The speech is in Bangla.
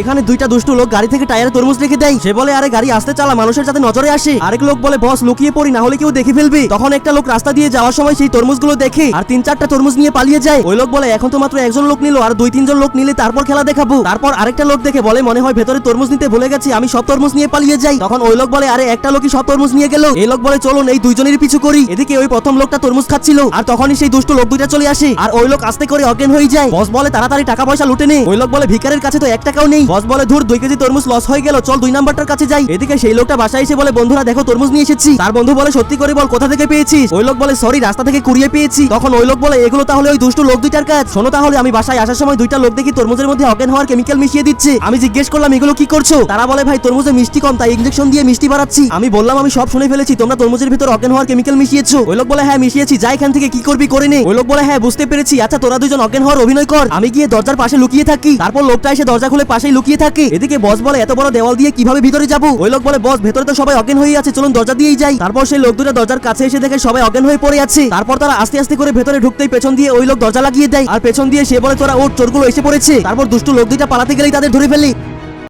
এখানে দুইটা দুষ্টু লোক গাড়ি থেকে টায়ারে তরমুজ রেখে দেয়। সে বলে, আরে গাড়ি আসতে চালা, মানুষের যাতে নজরে আসে। আরেক লোক বলে, বস, লুকিয়ে পড়ি, না হলে কেউ দেখে ফেলবে। তখন একটা লোক রাস্তা দিয়ে যাওয়ার সময় সেই তরমুজগুলো দেখে আর তিন চারটা তরমুজ নিয়ে পালিয়ে যায়। ওই লোক বলে, এখন তো মাত্র একজন লোক নিল, আর দুই তিনজন লোক নিলে তারপর খেলা দেখাবো। তারপর আরেকটা লোক দেখে বলে, মনে হয় ভেতরে তরমুজ নিতে ভুলে গেছি, আমি সব তরমুজ নিয়ে পালিয়ে যাই। তখন ওই লোক বলে, আরে, একটা লোকই সব তরমুজ নিয়ে গেল। এই লোক বলে, চলুন, এই দুইজনের পিছু করি। এদিকে ওই প্রথম লোকটা তরমুজ খাচ্ছিল, আর তখনই সেই দুষ্ট লোক দুইটা চলে আসে, আর ওই লোক আস্তে করে অজ্ঞান হয়ে যায়। বস বলে, তাড়াতাড়ি টাকা পয়সা লুটে নে। ওই লোক বলে ভিকারের কাছে তো এক টাকাও নেই। বস বলে, ধুর, দুই কেজি তরমুজ লস হয়ে গেল। চল দুই নাম্বারটার কাছে যাই। এদিকে সেই লোকটা বাসায় এসে বলে, বন্ধুরা, দেখো, তরমুজ নিয়ে এসেছি। তার বন্ধু বলে, সত্যি করে বল, কোথা থেকে পেয়েছিস? ওই লোক বলে, সরি, রাস্তা থেকে কুড়িয়ে পেয়েছি। তখন ওই লোক বলে, এগুলো তাহলে ওই দুষ্ট লোক দুইটার কাজ। শোনো তাহলে, আমি বাসায় আসার সময় দুইটা লোক দেখি তরমুজের মধ্যে অজ্ঞান হওয়ার কেমিক্যাল মিশিয়ে দিচ্ছে। আমি জিজ্ঞেস করলাম, এগুলো কি করছ? তারা বলে, ভাই, তরমুজে মিষ্টি কম, তাই ইঞ্জেকশন দিয়ে মিষ্টি বাড়াচ্ছি। আমি বললাম, আমি সব শুনে ফেলেছি, তোমরা তরমুজের ভিতর অজ্ঞান হওয়ার কেমিক্যাল মিশিয়েছো। ওই লোক বলে হ্যাঁ মিশিয়েছি যাই এখান থেকে কি করবি করে নে। ওই লোক বলে হ্যাঁ বুঝতে পেরেছি। আচ্ছা তোরা দুজন অজ্ঞান হওয়ার অভিনয় কর। আমি গিয়ে দরজার পাশে লুকিয়ে থাকি। তারপর লোকটা এসে দরজা খুলে পাশেই লুকিয়ে থাকে। এদিকে বস বলে, এত বড় দেওয়াল দিয়ে কীভাবে ভিতরে যাব? ওই লোক বলে বস ভেতরে তো সবাই অজ্ঞান হয়ে আছে, চলুন দরজা দিয়েই যাই। তারপর সেই লোক দুটো দরজার কাছে এসে দেখে সবাই অজ্ঞান হয়ে পড়ে আছে। তারপর তারা আস্তে আস্তে করে ভেতরে ঢুকতেই পেছন দিয়ে ওই লোক দরজা লাগিয়ে দেয়। আর পেছন দিয়ে সে বলে, তোরা ওর চোরগুলো এসে পড়েছে। তারপর দুষ্টু লোক দুইটা পালাতে গেলেই তাদের ধরে ফেলি।